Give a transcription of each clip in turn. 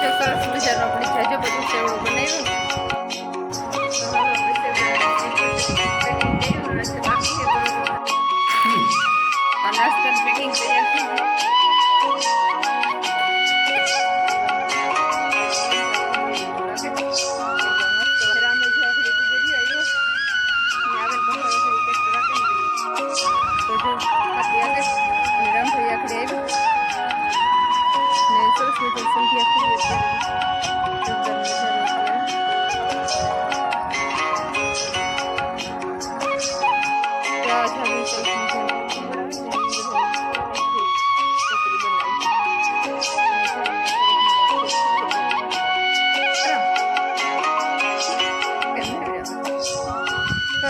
જો સરસ મજાનો આપણી જાજો બધું સેવડું બનાવ્યું. આ નાસ્તાનું પેકિંગ તૈયાર થઈ ગયું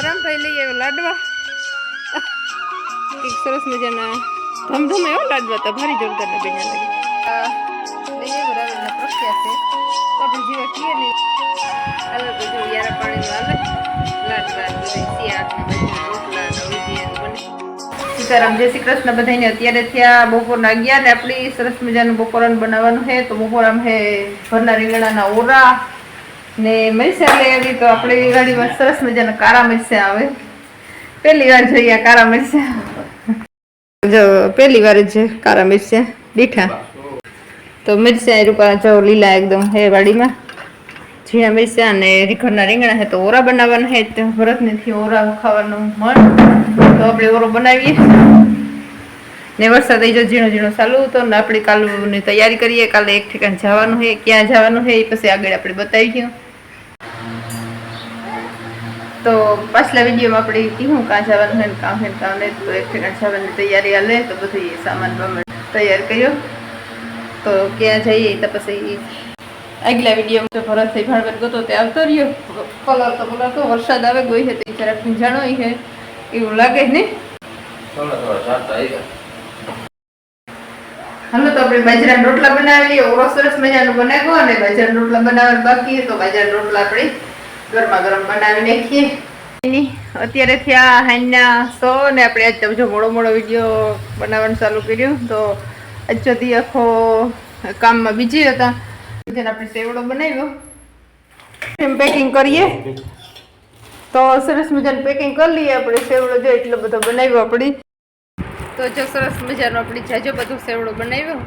રામભાઈ લઈ આવ્યો લાડવા. એક સરસ મજાના ધમધમ એવો લાડવા હતા ભારી જોરદાર ના બેના લાગે. પ્રખ્યાત છે તો આપણે જેવા કહીએ ને. હાલો તો યારા પાણીનું હાલે. લાડવા બધે શિયાળ ને બધું રોટલા ને ઉજીયા ને બને સીતારામ જય શ્રી કૃષ્ણ. બધાને અત્યારે થયા બપોરના અગિયાર. ને આપણી સરસ મજાનું બપોરન બનાવવાનું છે. તો બપોરામ હે ઘરના રીંગણાના ઓરા ને મરચાં લઈ આવી. તો આપણી ગાડીમાં સરસ મજાના કારા મરચાં આવે. પહેલી વાર જોઈએ આ કાળા મરચાં. જો પહેલી વાર જ છે કાળા મરચાં. દીઠા. તો મરચાં રૂપા જો લીલા એકદમ હે વાડીમાં. ઝીણા મરચાં અને રીખરના રીંગણા હે તો ઓરા બનાવવાના હે તો ભરતનેથી ઓરા ખાવાનું મન. તો આપણે ઓરો બનાવીએ. ને વરસાદ જો ઝીણો ઝીણો ચાલુ હતો ને આપણે કાલની તૈયારી કરીએ. કાલે એક ઠેકાણ જવાનું છે ક્યાં જવાનું છે એ પછી આગળ આપણે બતાવી ગયું તો પાછલા વિડીયોમાં આપણે કીધું કાં જવાનું હોય ને કામ ને કામ નહીં. તો એક ઠેકાણ જવાની તૈયારી હાલે, તો બધું સામાન બામાન તૈયાર કર્યો. તો ક્યાં જઈએ તો પછી આગલા વીડિયો તો ભરતભાઈ ભાણવર ગયો તે આવતો રહ્યો. કલર તો કલર તો વરસાદ આવે ગઈ છે તે જરાક ભીંજાણો છે. એવું લાગે ને? હાલો તો આપણે બાજરાના રોટલા બનાવીએ. ઓરો સરસ મજાનો બનાવ્યો અને બાજરાના રોટલા બનાવવાનું બાકી તો બાજરાના રોટલા આપણે ગરમા ગરમ બનાવી નાખીએ. અત્યારે થયા હાઈના સો ને આપણે આજ જો મોડો મોડો વીડિયો બનાવવાનું ચાલુ કર્યું. તો સુધી આખો કામમાં બીજી હતા. જેને આપણે સેવડો બનાવ્યો. એમ પેકિંગ કરીએ. તો સરસ મજાનું પેકિંગ કરી લઈએ આપણે સેવડો જો એટલો બધો બનાવ્યો આપણી. તો જો સરસ મજાનો આપણી જાજો બધો સેવડો બનાવ્યો.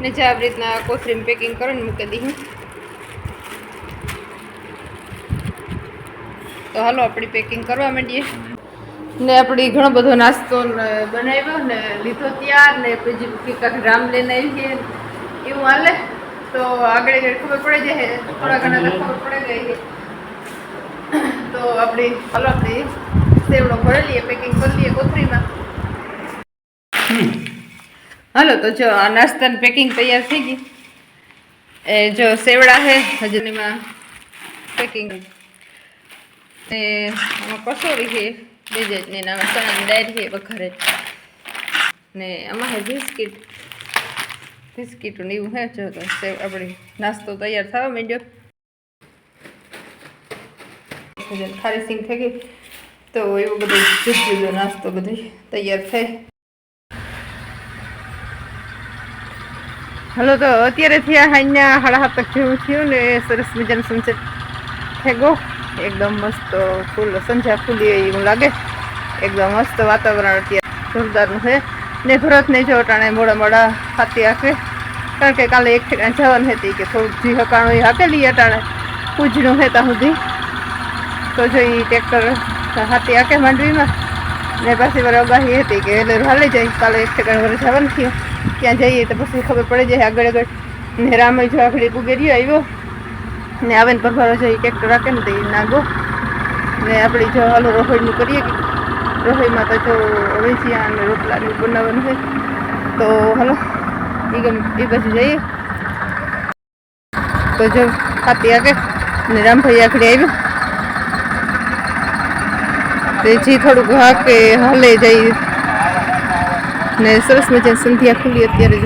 ને જે આવી રીતના કોથરીમ પેકિંગ કરીને મૂકી દઈએ. તો હાલો આપણી પેકિંગ કરવા માંડીએ. ને આપણે ઘણો બધો નાસ્તો બનાવ્યો ને લીધો ત્યાર ને પછી કાંઈક રામ લઈને આવીએ. એવું હાલે? તો આગળ ખબર પડે જાય થોડા ઘણા તો ખબર પડે ગઈ તો આપણે હાલો આપણે સેવડો ભરી લઈએ પેકિંગ કરી લઈએ કોથરીમાં હાલો તો જો આ નાસ્તાની પેકિંગ તૈયાર થઈ ગઈ. એ જો સેવડા છે હજુ પેકિંગ આમાં કસોરી છે. બે જાતની ને અમે ચણાની છે વઘારે. ને અમારે બિસ્કિટ. બિસ્કિટ ને એવું હે જો તો આપણે નાસ્તો તૈયાર થવા માંડ્યો. ખારી સિંગ થઈ ગઈ. તો એવું બધું જુદો જુદો નાસ્તો બધું તૈયાર થાય હલો તો અત્યારે થયા હાઈના સાડા સાત જેવું થયું ને સરસ મજાનું સનસેટ થેગો એકદમ મસ્ત ફૂલ, સંધ્યા ફૂલી એવું લાગે. એકદમ મસ્ત વાતાવરણ અત્યારે. જોરદારનું છે. ને ભરતને જો ટાણે મોડા મોડા હાથી હાકે કારણ કે કાલે એક ઠેકાણે જવાનું હતી કે થોડુંક જી હકાણું એ હાકેલી અટાણે. પૂજનું છે ત્યાં સુધી. તો જો એ ટ્રેક્ટર હાથી હાકે માંડવીમાં. ને પાછી વાર અગાહી હતી કે એટલે હાલે જાય. કાલે એક ઠેકાણે વરે જવાનું થયું. ત્યાં જઈએ તો પછી ખબર પડે જાય આગળ આગળ. ને રામે જો આગળ ગુગેરિયો આવ્યો. ને આવે ને પરભારો જાય ટ્રેક્ટર રાખે ને તો એ નાગો. ને આપણે જો હાલો રસોઈનું કરીએ કે રસોઈમાં તો જો અવેચિયા અને રોટલાનું બનાવવાનું છે તો હાલો એ ગમ એ પછી જઈએ. તો જો ખાતી આગે ને રામભાઈ આગળ આવ્યું. જે થોડુંક હાકે હાલે જઈ ને સરસ મજા સંધ્યા ખુલી અત્યારે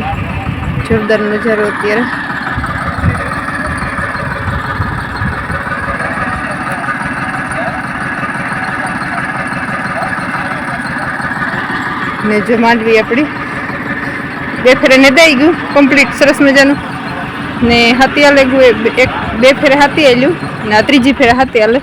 જોરદાર નજારો અત્યારે. ને જો માંડવી આપણી. બે ફેરે ને દઈ ગયું કમ્પ્લીટ સરસ મજાનું. ને હાથી હાલે ગયું એક બે ફેરે હાથી આવેલું ને આ ત્રીજી ફેરે હાથી આલે.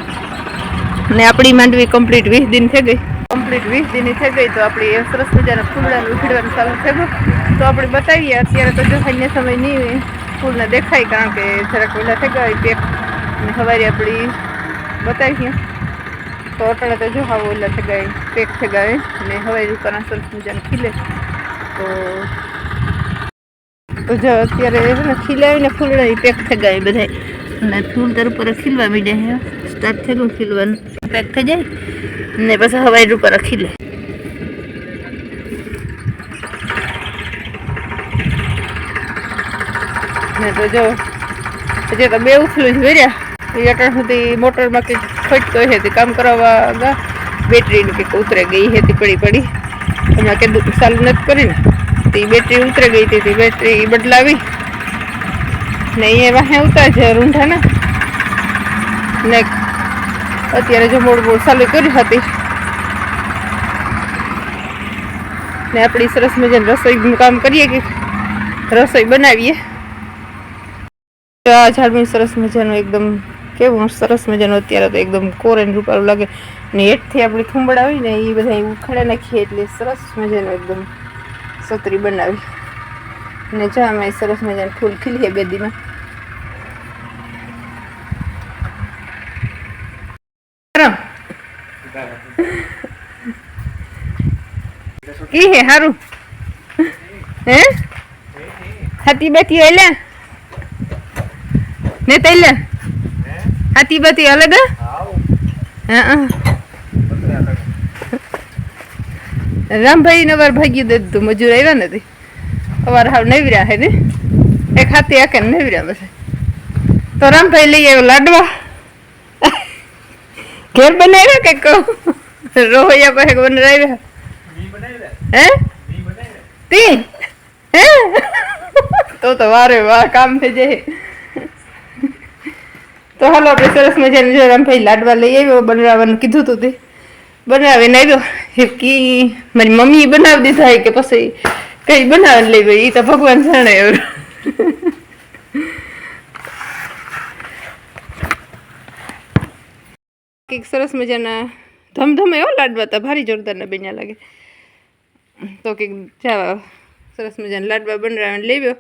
ને આપણી માંડવી કમ્પ્લીટ વીસ દિન થઈ ગઈ. કમ્પ્લીટ વીસ દિનની થઈ ગઈ, તો આપણી સરસ મજાના ફૂલડાને ઉખેડવાનું ચાલુ થઈ ગયું. તો આપણે બતાવીએ, અત્યારે તો જો અન્ય સમય નહીં હોય, ફૂલને દેખાય કારણ કે જરાક વહેલા થઈ ગયા પેક. અને સવારે આપણી બતાવીએ. તો અટાણે તો જો હાવ ઓલા થઈ ગયા પેક થઈ ગયા અને હવે રૂપાના સરસ મજાને ખીલે. તો તો જો અત્યારે ને ખીલાવીને ફૂલડા પેક થઈ ગયા બધા અને ફૂલ તર ઉપર ખીલવા મીડ્યા છે સ્ટાર્ટ ગયું ખીલવાનું. પેક થઈ જાય ને પછી હવાઈ ઉપર ખીલે. ને તો જો, હજી તો બે ઉથલું જ વર્યા. અટાણ સુધી મોટરમાં કંઈક ખોટતો તે કામ કરાવવા ગા બેટરીનું કંઈક ઉતરે ગઈ હતી પડી પડી. હમણાં કે ચાલુ નથી કરીને તે બેટરી ઉતરે ગઈ હતી બેટરી બદલાવી. ને એ વાહે ઉતાર છે રૂંઢાના ને. અત્યારે જો મોડ મોડ ચાલુ કરી હતી. ને આપણી સરસ મજાની રસોઈનું કામ કરીએ કે રસોઈ બનાવીએ. આ ઝાડમાં સરસ મજાનું એકદમ કેવું સરસ મજાનું અત્યારે તો એકદમ કોરેન રૂપાળું લાગે. ને હેઠથી આપણી થુંબડા આવી ને એ બધા ઉખાડા નાખીએ એટલે સરસ મજાનું એકદમ સતરી બનાવી. ને જામાં સરસ મજાનું ફૂલ ખીલીએ બેદીમાં. કી હે હારું. હે? હાથી બાતી એલા ને તૈલે. હાથી બાતી અલગ હા? રામભાઈ નવાર ભાગ્યું દે તું મજૂર આવ્યા નથી. અવાર હાવ નવર્યા હે ને? એક હાથી આકે રહ્યા પછી તો રામભાઈ લઈ આવ્યો લાડવા. ઘેર બનાવ્યા કે કહો રોહિયા પાસે બનાવ્યા? હે? તી? હે? તો તો વારે વાહ કામ થઈ જાય. તો હાલો આપણે સરસ મજાનું જો રામભાઈ લાડવા લઈ આવ્યો, બનાવવાનું કીધું તું તે. બનાવીને આવ્યો. કી મારી મમ્મી બનાવી દીધા કે પછી કઈ બનાવીને લઈ ગઈ એ તો ભગવાન જાણે એવું કંઈક સરસ મજાના ધમધમે એવો લાડવા હતા ભારી જોરદારના બન્યા લાગે. તો કંઈક જાવા સરસ મજાના લાડવા બનાવીને લેવ્યો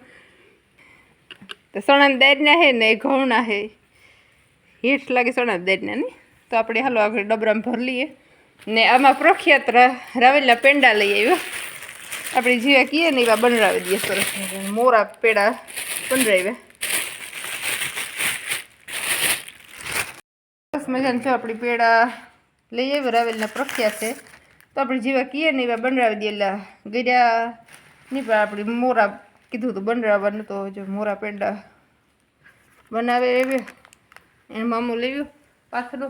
તો સણા દાળના હે ને ઘઉંના હે. હેઠ લાગે સણા દાળના ને. તો આપણે હાલો આગળ ડબરામાં ભરી લઈએ. ને આમાં પ્રખ્યાત રાવેલના પેંડા લઈ આવ્યો. આપણે જેવા કહીએ ને એવા બનાવી દઈએ સરસ મોરા પેડા બનાવ્યા. સરસ મજાનું જો આપણી પેડા લઈ આવ્યો, રાવેલના પ્રખ્યાત છે. તો આપણે જેવા કહીએ ને એવા બનાવી દઈએ. એટલે ગળ્યા નહીં પણ આપણે મોરા કીધું હતું બનાવવાનું તો જો મોરા પેંડા બનાવે એવે. એને મામું લેવ્યું પાથરો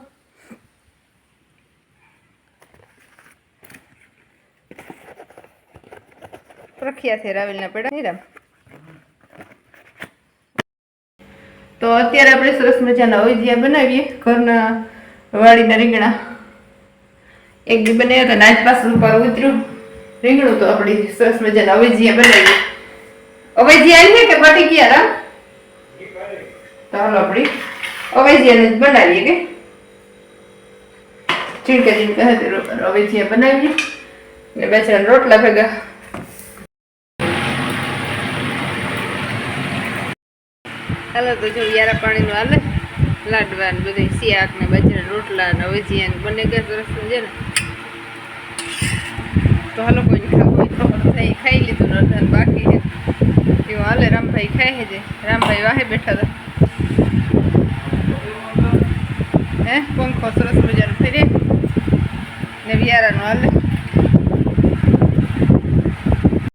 પ્રખ્યાત છે રાવેલના પેડા નહીં રામ તો અત્યારે આપણે સરસ મજાના અવજીયા બનાવીએ, ઘરના વાડીના રીંગણા. એક બી બનાવ્યા હતા નાચ પાસ ઉપર ઉતર્યું. રીંગણું તો આપણી સરસ મજાના અવેજીયા બનાવીએ. અવેજીયા છે કે પટી ગયા, રામ? તો હાલો આપણી અવેજીયાને જ બનાવીએ કે? ચીણકા ચીણકા હતી અવેજીયા બનાવીએ. ને બેચરા રોટલા ભેગા. હાલો, તો જો યારા પાણીનું હાલે. લાડવા ને બધું શિયાક ને બાજરા રોટલા ને અવેજીયા ને બંને ગેસ સરસ છે ને તો હાલો, કોઈ ખાવું હોય તો ખાઈ લીધું ને બાકી છે. એવું રામભાઈ ખાઈ છે. રામભાઈ વાહે બેઠા હતા. હે પંખો સરસ મજાનો ફેરે ને વિયારાનો હાલે.